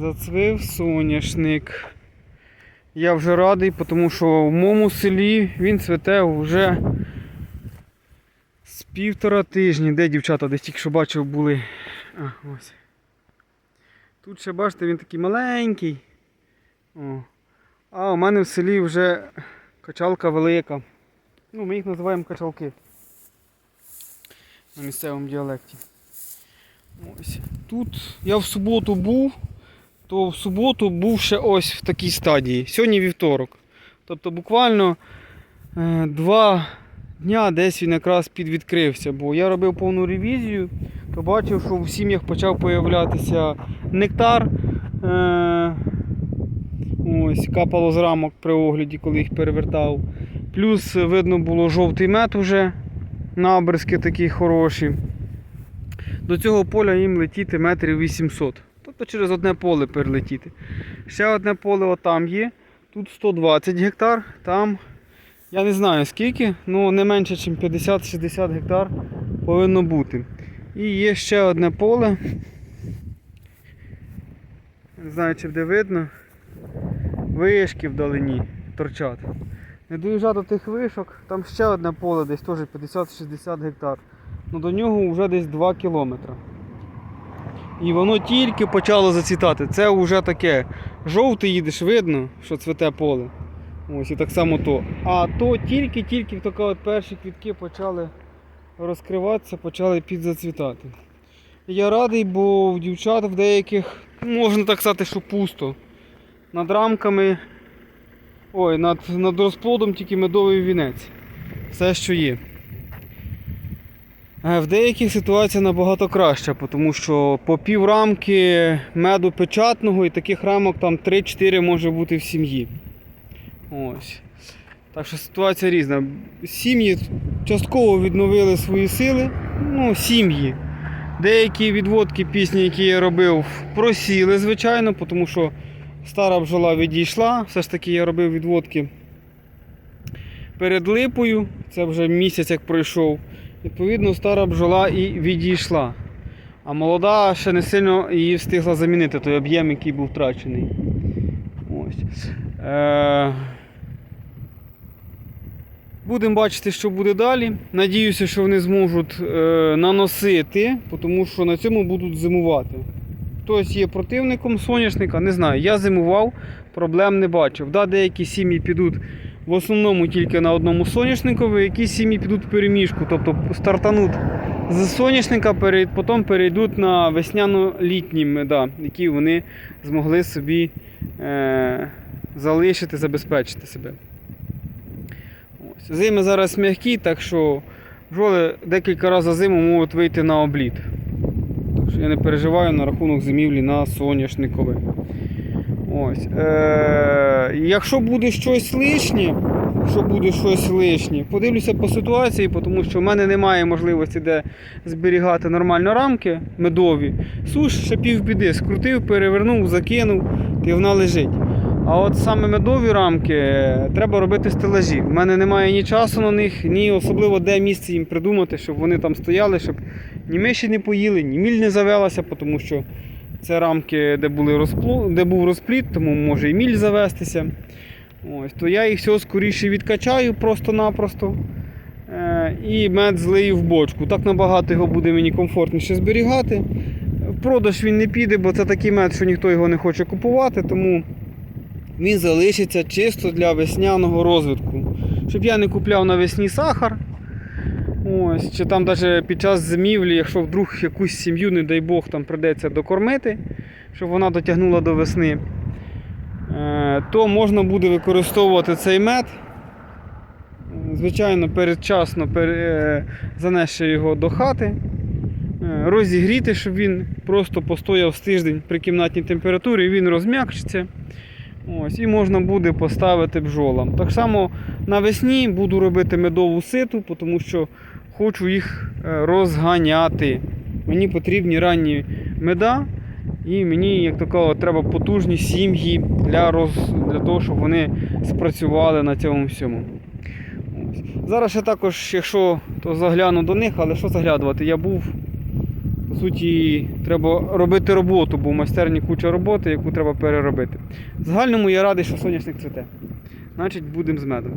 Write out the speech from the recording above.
Зацвив соняшник. Я вже радий, тому що в моєму селі він цвете вже з півтора тижні. Де дівчата десь тільки що бачив були. А, ось. Тут ще бачите, він такий маленький. О. А у мене в селі вже качалка велика. Ну, ми їх називаємо качалки. На місцевому діалекті. Ось. Тут я в суботу був, то в суботу був ще ось в такій стадії. Сьогодні вівторок. Тобто буквально е, два дня десь він якраз підвідкрився, бо я робив повну ревізію, то бачив, що в сім'ях почав появлятися нектар. Е, ось, капало з рамок при огляді, коли їх перевертав. Плюс видно було жовтий мед уже, набризки такі хороші. До цього поля їм летіти метрів 800. Тобто через одне поле перелетіти. Ще одне поле отам є. Тут 120 гектар, там я не знаю скільки, але не менше, ніж 50-60 гектар повинно бути. І є ще одне поле. Не знаю, чи буде видно. Вишки вдалині торчать. Не доїжджати до тих вишок, там ще одне поле, десь теж 50-60 гектар. Ну до нього вже десь 2 кілометри. І воно тільки почало зацвітати. Це вже таке. Жовтий їдеш, видно, що цвете поле. Ось і так само то. А то тільки-тільки от перші квітки почали розкриватися, почали підзацвітати. Я радий, бо в дівчат в деяких, можна так сказати, що пусто. Над рамками, ой, над, над розплодом тільки медовий вінець. Все, що є. Е, В деяких ситуація набагато краща, тому що по пів рамки меду печатного і таких рамок там 3-4 може бути в сім'ї. Ось. Так що ситуація різна. Сім'ї частково відновили свої сили. Ну, сім'ї. Деякі відводки пісні, які я робив, просіли, звичайно, тому що стара бджола відійшла. Все ж таки я робив відводки перед липою. Це вже місяць як пройшов. Відповідно, стара бджола і відійшла. А молода ще не сильно її встигла замінити, той об'єм, який був втрачений. Ось. Е... Будемо бачити, що буде далі. Надіюся, що вони зможуть е, наносити, тому що на цьому будуть зимувати. Хтось є противником соняшника, не знаю. Я зимував, проблем не бачив. Да, деякі сім'ї підуть в основному тільки на одному соняшникові, які сім'ї підуть в переміжку, тобто стартануть з соняшника, потім перейдуть на весняно-літні меда, які вони змогли собі е, залишити, забезпечити себе. Зими зараз м'які, так що бджоли декілька разів за зиму можуть вийти на обліт. Так що я не переживаю на рахунок зимівлі на соняшникове. Ось. Е, якщо буде щось лишнє, якщо буде щось лишнє, подивлюся по ситуації, тому що в мене немає можливості де зберігати нормально рамки медові. Суш ще півбіди, скрутив, перевернув, закинув, і вона лежить. А от саме медові рамки е, треба робити стелажі. У мене немає ні часу на них, ні особливо де місце їм придумати, щоб вони там стояли, щоб ні миші не поїли, ні міль не завелася, тому що це рамки, де, були розпло... де був розпліт, тому може і міль завестися. Ось, то я їх всього скоріше відкачаю просто-напросто. Е, і мед злию в бочку. Так набагато його буде мені комфортніше зберігати. В продаж він не піде, бо це такий мед, що ніхто його не хоче купувати, тому він залишиться чисто для весняного розвитку. Щоб я не купляв навесні сахар. Ось, чи там навіть під час зимівлі, якщо вдруг якусь сім'ю, не дай Бог, там придеться докормити, щоб вона дотягнула до весни, е, то можна буде використовувати цей мед. Звичайно, передчасно пере- е, його до хати, е, розігріти, щоб він просто постояв з тиждень при кімнатній температурі, він розм'якшиться. Ось, і можна буде поставити бджолам. Так само навесні буду робити медову ситу, тому що хочу їх е, розганяти. Мені потрібні ранні меда, і мені, як то кажуть, треба потужні сім'ї для, роз... для того, щоб вони спрацювали на цьому всьому. Зараз ще також, якщо то загляну до них, але що заглядувати? Я був по суті, треба робити роботу, бо в майстерні куча роботи, яку треба переробити. В загальному я радий, що соняшник цвіте. Значить, будемо з медом.